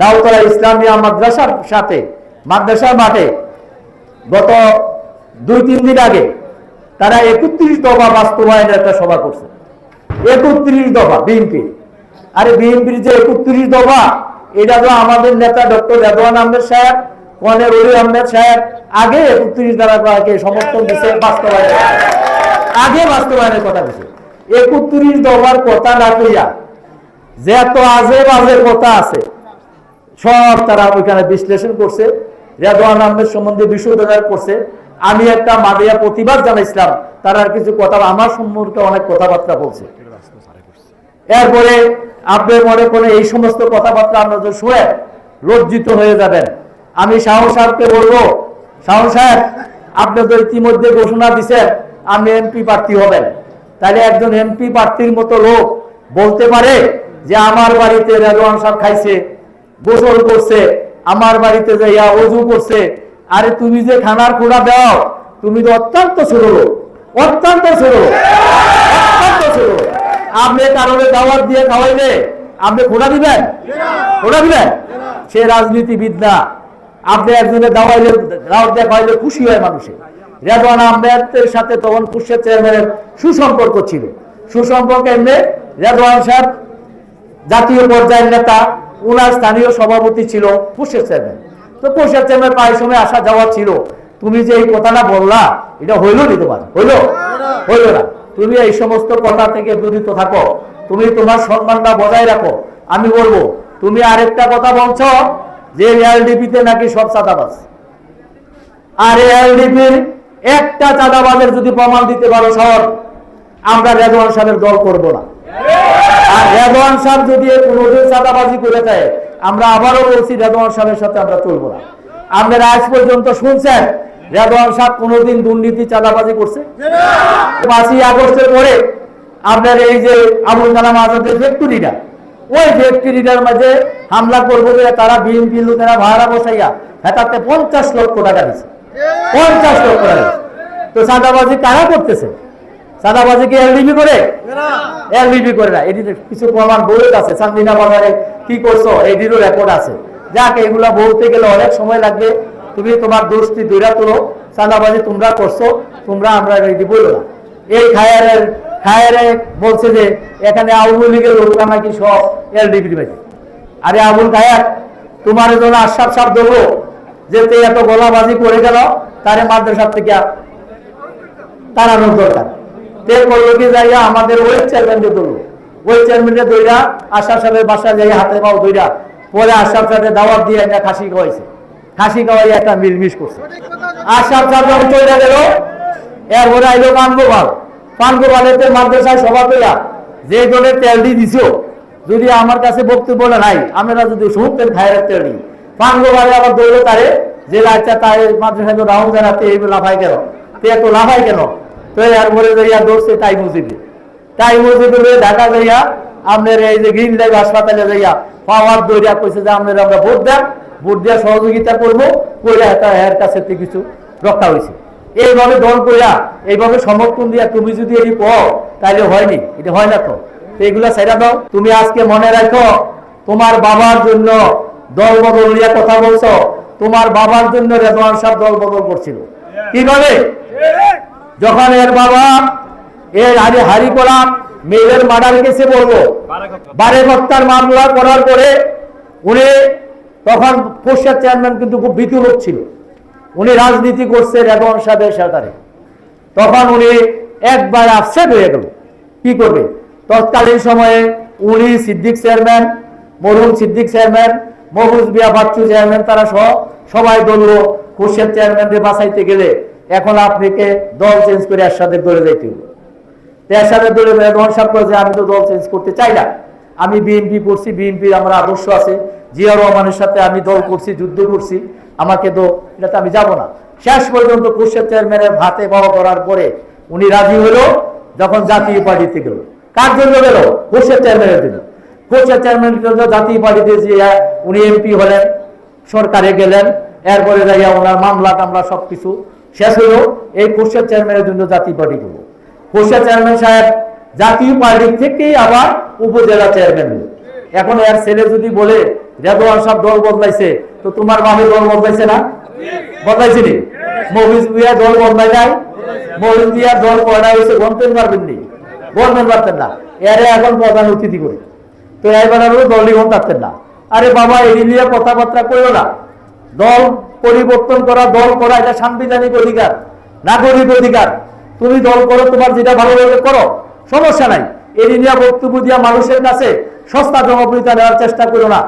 নাওতলা ইসলামিয়া মাদ্রাসার সাথে, মাদ্রাসার মাঠে গত দুই, তিন দিন আগে তারা একত্রিশ দফা বাস্তবায়নের একটা সভা করছে। একত্রিশ দফা বিএনপি আরে বিএনপির যে একত্রিশ দফা, এটা তো আমাদের নেতা ডক্টর রেদওয়ান আহমেদ সাহেব, কনের অলি আহমেদ সাহেব আগে একত্রিশ দ্বারাকে সমর্থন দিচ্ছে বাস্তবায়ন আগে বাস্তবায়নের কথা দিচ্ছে একত্রিশ দফার কথা না কইয়া যে এত আজে বাজে কথা আছে সব তারা ওইখানে বিশ্লেষণ করছে, রেদওয়ান আহমেদ সম্বন্ধে বিশ্ববিদ্যালয় করছে। আমি একটা মাদিয়া প্রতিবাদ জানাইছিলাম, তারা কিছু কথা আমার সম্পর্কে অনেক কথাবার্তা বলছে। এরপরে আপনি মনে করেন এই সমস্ত কথাবার্তা আপনারা যদি শুনে লজ্জিত হয়ে যাবেন। আমি শাহ সাহেবকে বলব, শাহ সাহেব, আপনি তো ইতিমধ্যে ঘোষণা দিচ্ছেন আপনি এমপি প্রার্থী হবেন। তাহলে একজন এমপি প্রার্থীর মতো লোক বলতে পারে যে আমার বাড়িতে রেজওয়ান সাহেব খাইছে? গোসল করছে, আমার বাড়িতে যাইয়া অজু করছে। আরে তুমি যে খানার খোড়া দাও, তুমি তো অত্যন্ত ছোট অত্যন্ত ছোট আপনি কারণে দাওয়াত দিয়ে খাওয়াইলে আপনি খোড়া দিবেন? খোড়া দিবেন? সে রাজনীতিবিদ না। আপনি একজনের দাওয়াইলে, দাওয়াত দিয়ে খাওয়াইলে খুশি হয় মানুষে। রেদওয়ান আহমেদের সাথে তখন কুশের চেয়ারম্যানের সুসম্পর্ক ছিল। সুসম্পর্ক এমনি রেদওয়ান সাহেব জাতীয় পর্যায়ের নেতা উনার স্থানীয় সভাপতি ছিল পুষের চেয়ারম্যান। তো পুষের চেয়ারম্যান প্রায় সময় আসা যাওয়া ছিল। তুমি যে এই কথাটা বললা, এটা হইল নি তোমার? হইল? হইল না। তুমি এই সমস্ত কথা থেকে বিরত থাকো। তুমি তোমার সম্মানটা বজায় রাখো। আমি বলব, তুমি আরেকটা কথা বলছো, যে এলডিপিতে নাকি সব চাঁদাবাজ। আর এলডিপির একটা চাঁদাবাজের যদি প্রমাণ দিতে পারো শহর আমরা রেজওয়ান সাহেবের দল করব না। আর রেদওয়ান সাহেব যদি কোনোদিন চাঁদাবাজি করে দেয়, আমরা আবারও বলছি রেদওয়ান সাহেবের সাথে আমরা চলবো না। আপনারা আজ পর্যন্ত শুনছেন রেদওয়ান সাহেব কোনোদিন দুর্নীতি, চাঁদাবাজি করছে? পাঁচই আগস্টের পরে আপনার এই যে আবুল কালাম আজাদের ফ্যাক্টরিটা, ওই ফ্যাক্টরিটার মধ্যে হামলা করব বলে তারা বিএনপি লোকেরা ভাড়া বসাইয়া হেতাতে পঞ্চাশ লক্ষ টাকা দিচ্ছে পঞ্চাশ লক্ষ টাকা। তো চাঁদাবাজি কারা করতেছে? চাঁদাবাজি কি এলডিবি করে? এলডিবি করে না। এটি কিছু প্রমাণ বইত আছে। চান্দিনা বাজারে কি করছ? এটিরও রেকর্ড আছে। যাক এগুলা বলতে গেলে অনেক সময় লাগবে। তুমি তোমার দোষটি দূরা তোলো। চাঁদাবাজি তোমরা করছ তোমরা আমরা এটি বলো না। এই খায়ারের খায়ারে বলছে যে এখানে আওয়ামী লীগের লোকরা নাকি সব এলডিবির বাজি। আরে আবুল খায়ার তোমার জন্য আশ্বাস সাপ দেবো যে তে এত গলাবাজি করে গেল তারে মাদ্রাসা থেকে তাড়ানোর দরকার তে করল কি যাইয়া আমাদের ওই চেয়ারম্যানকে ধরলো। ওই চেয়ারম্যানকে দইরা আশার সাহেবের বাসা যাইয়া হাতে পাও দইরা পরে আশার সাথে দাওয়াত দিয়ে একটা খাসি খাওয়াইছে। খাসি খাওয়াই একটা মিলমিশ করছে। আশার সাহেব যখন চলে গেল, এরপরে আইলো পানগোপাল পানগোপালেতে মাদ্রাসায় সভা পেয়া যে দলের তেল দিয়ে দিছো, যদি আমার কাছে বক্তব্য নাই, আমরা যদি শুনতেন খায়ের তেল দিই। পানগোপালে আবার দৌড়ে তারে, যে আচ্ছা তাই মাদ্রাসায় তো রাহুল জানাতে এই লাফাই কেন? তে এত লাফাই কেন? তো এরপরে যাইয়া দৌড়ছে তাই মসজিদে। তাই মসজিদে লয়ে ঢাকা যাইয়া আপনার এই যে গ্রিন লাইফ হাসপাতালে যাইয়া পাওয়ার দৌড়িয়া কইছে যে আপনার আমরা ভোট দেন, ভোট দেওয়া সহযোগিতা করব, কইরা এটা এর কাছে কিছু রক্ষা হয়েছে এইভাবে দল কইরা, এইভাবে সমর্থন দিয়া তুমি যদি এই পাও তাহলে হয়নি, এটা হয় না তো। এগুলা ছেড়া দাও। তুমি আজকে মনে রাখো তোমার বাবার জন্য দল বদল নিয়ে কথা বলছো, তোমার বাবার জন্য রেজওয়ান সাহেব দল বদল করছিল। কীভাবে? যখন এর বাবা, এর হারি হারি করা মেয়ের মার্ডার কেসে বলব বারে হত্যার মামলা করার পরে উনি তখন পোস্টার চেয়ারম্যান কিন্তু খুব ভীতু লোক ছিল। উনি রাজনীতি করছে রেদন সাহেবের সাঁতারে। তখন উনি একবার আপসেট হয়ে গেল। কি করবে? তৎকালীন সময়ে উনি সিদ্দিক চেয়ারম্যান, মরহুম সিদ্দিক চেয়ারম্যান মহবুজ বিয়া বাচ্চু চেয়ারম্যান, তারা সহ সবাই বলল খুরশেদ চেয়ারম্যানকে বাঁচাইতে গেলে এখন আপনাকে দল চেঞ্জ করে এর সাথে দলে যাইতে হবে তো এর সাথে দলে রেদওয়ান সাহেব করেছে আমি তো দল চেঞ্জ করতে চাই না। আমি বিএনপি করছি বিএনপির আমার আদর্শ আছে। জিয়া রহমানের সাথে আমি দল করছি, যুদ্ধ করছি। আমাকে তো এটাতে আমি যাব না। শেষ পর্যন্ত খুরশেদ চেয়ারম্যানের ভাতে বড় করার পরে উনি রাজি হলো যখন জাতীয় পার্টিতে গেল। কার জন্য গেল? খুরশেদ চেয়ারম্যানের জন্য। খুরশেদ চেয়ারম্যানের জন্য জাতীয় পার্টিতে যে উনি এমপি হলেন, সরকারে গেলেন। এরপরে যাইয়া ওনার মামলা টামলা সবকিছু শেষ হলো এই খুরশেদ চেয়ারম্যানের জন্য জাতীয় পার্টি করব খুরশেদ চেয়ারম্যান সাহেব জাতীয় পার্টি থেকেই আবার উপজেলা চেয়ারম্যান হলো। এখন এর ছেলে যদি বলে, রেদওয়ান সাহেব দল বদলাইছে তো তোমার মামি দল বদলাইছে না? বদলাইছে নি? মহিজ বিয়া দল বদলাই নাই? মহিজ বিয়া দল কয়টা হয়েছে গণতেন পারবেন নি? গণতেন পারতেন না। এরে এখন প্রধান অতিথি করে। তো এবার আরও দলই গণ পারতেন না। আরে বাবা, এই নিয়ে কথাবার্তা কইও না। দল পরিবর্তন করা, দল করা, এটা সাংবিধানিক অধিকার, নাগরিক অধিকার। তুমি দল করো, তোমার যেটা ভালো লাগে করো, সমস্যা নাই। এই নিয়ে বক্তব্য দিয়া মানুষের কাছে সস্তা জনপ্রিয়তা নেওয়ার চেষ্টা করো না।